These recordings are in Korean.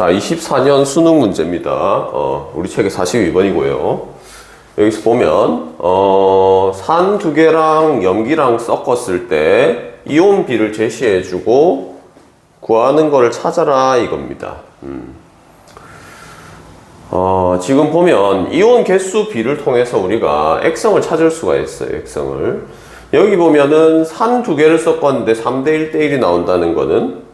자, 24년 수능 문제입니다. 어, 우리 책의 42번이고요. 여기서 보면, 어, 산 두 개랑 염기랑 섞었을 때 이온 비를 제시해주고 구하는 거를 찾아라 이겁니다. 음. 어, 지금 보면 이온 개수 비를 통해서 우리가 액성을 찾을 수가 있어요. 액성을. 여기 보면은 산 두 개를 섞었는데 3대 1대 1이 나온다는 거는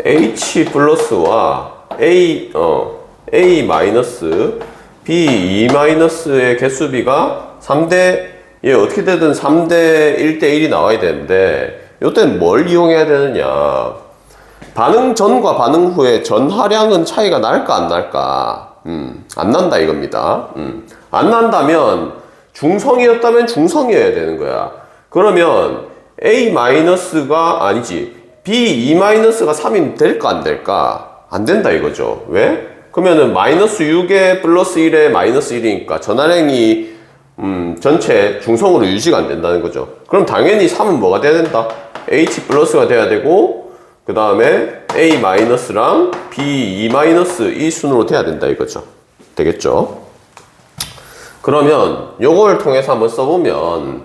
H 플러스와 A, 어, A 마이너스 B 2 마이너스의 개수비가 3대, 얘 어떻게 되든 3대 1대 1이 나와야 되는데, 이때는 뭘 이용해야 되느냐. 반응 전과 반응 후에 전하량은 차이가 날까 안 날까? 음, 안 난다 이겁니다. 음, 안 난다면 중성이었다면 중성이어야 되는 거야. 그러면 A 마이너스가 아니지 B 2 마이너스가 3이 될까 안 될까? 안 된다 이거죠. 왜? 그러면은 마이너스 6에 플러스 1에 마이너스 1이니까 전하량이 음, 전체 중성으로 유지가 안 된다는 거죠. 그럼 당연히 3은 뭐가 돼야 된다? H 플러스가 돼야 되고 그 다음에 A 마이너스랑 B 2 마이너스 이 순으로 돼야 된다 이거죠. 되겠죠? 그러면 요걸 통해서 한번 써보면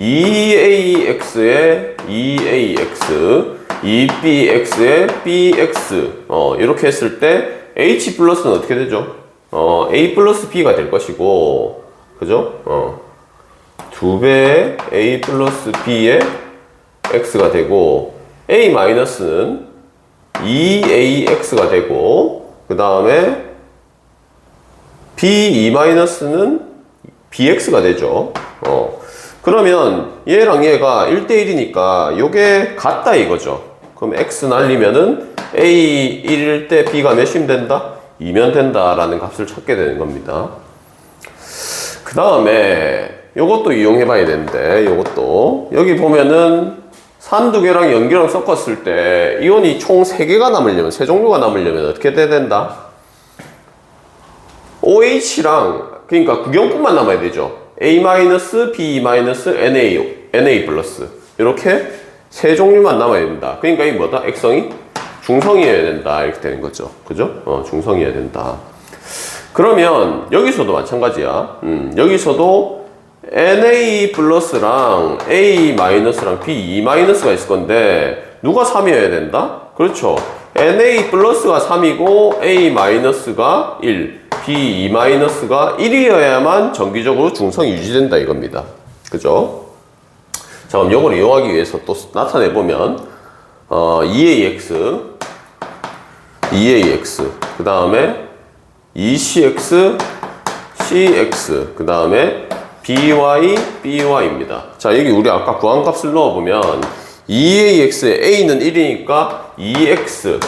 2AX에 2AX 2BX에 BX 어, 이렇게 했을 때 H 플러스는 어떻게 되죠? 어, A 플러스 B가 될 것이고 그죠? 어, 2배의 A 플러스 B의 X가 되고 A 마이너스는 2AX가 되고 그 다음에 B 2 마이너스는 BX가 되죠. 어. 그러면 얘랑 얘가 1대1이니까 요게 같다 이거죠. 그럼 X 날리면은 A 1일 때 B가 몇이면 된다? 2면 된다라는 값을 찾게 되는 겁니다. 그 다음에 요것도 이용해 봐야 되는데 요것도 여기 보면은 산두 개랑 연기랑 섞었을 때 이온이 총 3개가 남으려면 세 종류가 남으려면 어떻게 돼야 된다? OH랑 그러니까 구경꾼만 남아야 되죠. A B NA NA 플러스 이렇게 세 종류만 남아야 된다. 그러니까 이 뭐다? 액성이 중성이어야 된다 이렇게 되는 거죠. 그죠? 어, 중성이어야 된다. 그러면 여기서도 마찬가지야. 음, 여기서도 NA 플러스랑 A 마이너스랑 B 2 마이너스가 있을 건데 누가 3이어야 된다? 그렇죠. NA 플러스가 3이고 A 마이너스가 1, B 2 마이너스가 1이어야만 정기적으로 중성이 유지된다 이겁니다. 그죠? 자, 그럼 이걸 이용하기 위해서 또 나타내 보면 어, 2AX, 2AX, 그 다음에 2CX, CX, 그 다음에 BY, BY입니다. 자, 여기 우리 아까 구한 값을 넣어보면 2AX에 A는 1이니까 2X,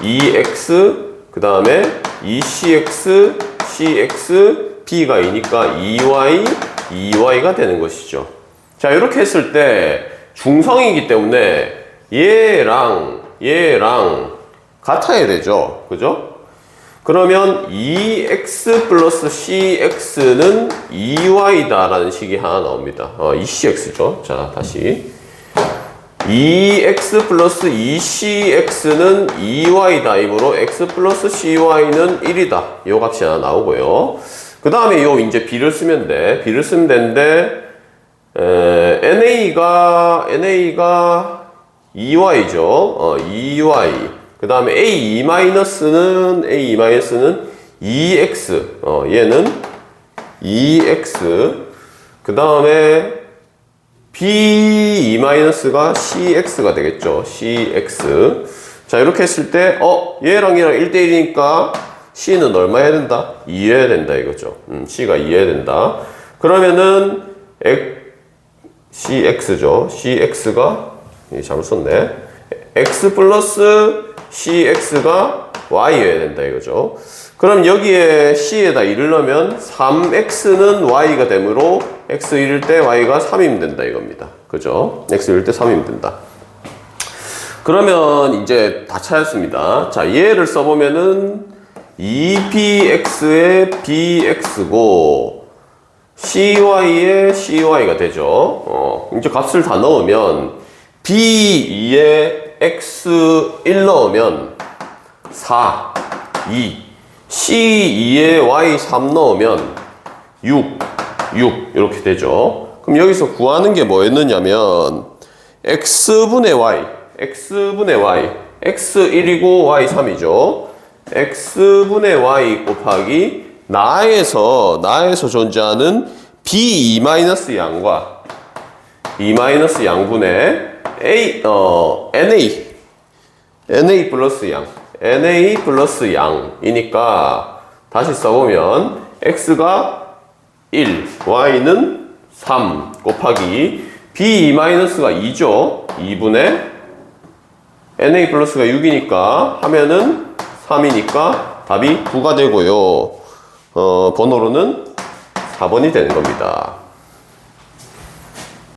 2X, 그 다음에 2CX, CX, B가 2니까 2Y, 2Y가 되는 것이죠. 자, 이렇게 했을 때 중성이기 때문에 얘랑 얘랑 같아야 되죠. 그죠? 그러면 2x 플러스 cx는 2y다라는 식이 하나 나옵니다. 어, 2cx죠. 자, 다시. 2x 플러스 2cx는 2y다. 이므로 x 플러스 cy는 1이다. 이 값이 하나 나오고요. 그 다음에 요 이제 b를 쓰면 돼. b를 쓰면 되는데, 에, na가, na가 2y죠. 어, 2y. 그 다음에 a 2-는 a 2-는 2x 어, 얘는 2x 그 다음에 b 2-가 cx가 되겠죠. Cx 자 이렇게 했을 때 어 얘랑 얘랑 1대1이니까 c는 얼마 해야 된다? 2 해야 된다 이거죠. 음, c가 2 해야 된다. 그러면은 cx죠. Cx가 잘못 썼네. X 플러스 cx가 y여야 된다 이거죠. 그럼 여기에 c에다 1을 넣으면 3x는 y가 되므로 x 1일 때 y가 3이면 된다 이겁니다. 그죠? x 1일 때 3이면 된다. 그러면 이제 다 찾았습니다. 자, 얘를 써보면은 2px의 bx고 cy의 cy가 되죠. 어, 이제 값을 다 넣으면 b2의 x1 넣으면 4, 2. C2에 Y 3 넣으면 6, 6 이렇게 되죠. 그럼 여기서 구하는 게 뭐였느냐면 x분의 y, x분의 y, x1이고 y 3이죠. x분의 y 곱하기 나에서 나에서 존재하는 b2 마이너스 양과 2 마이너스 양분의 a 어 na na 플러스 양 na 플러스 양이니까 다시 써보면 x가 1 y는 3 곱하기 b2 마이너스가 2죠. 2분의 na 플러스가 6이니까 하면은 3이니까 답이 9가 되고요. 어, 번호로는 4번이 되는 겁니다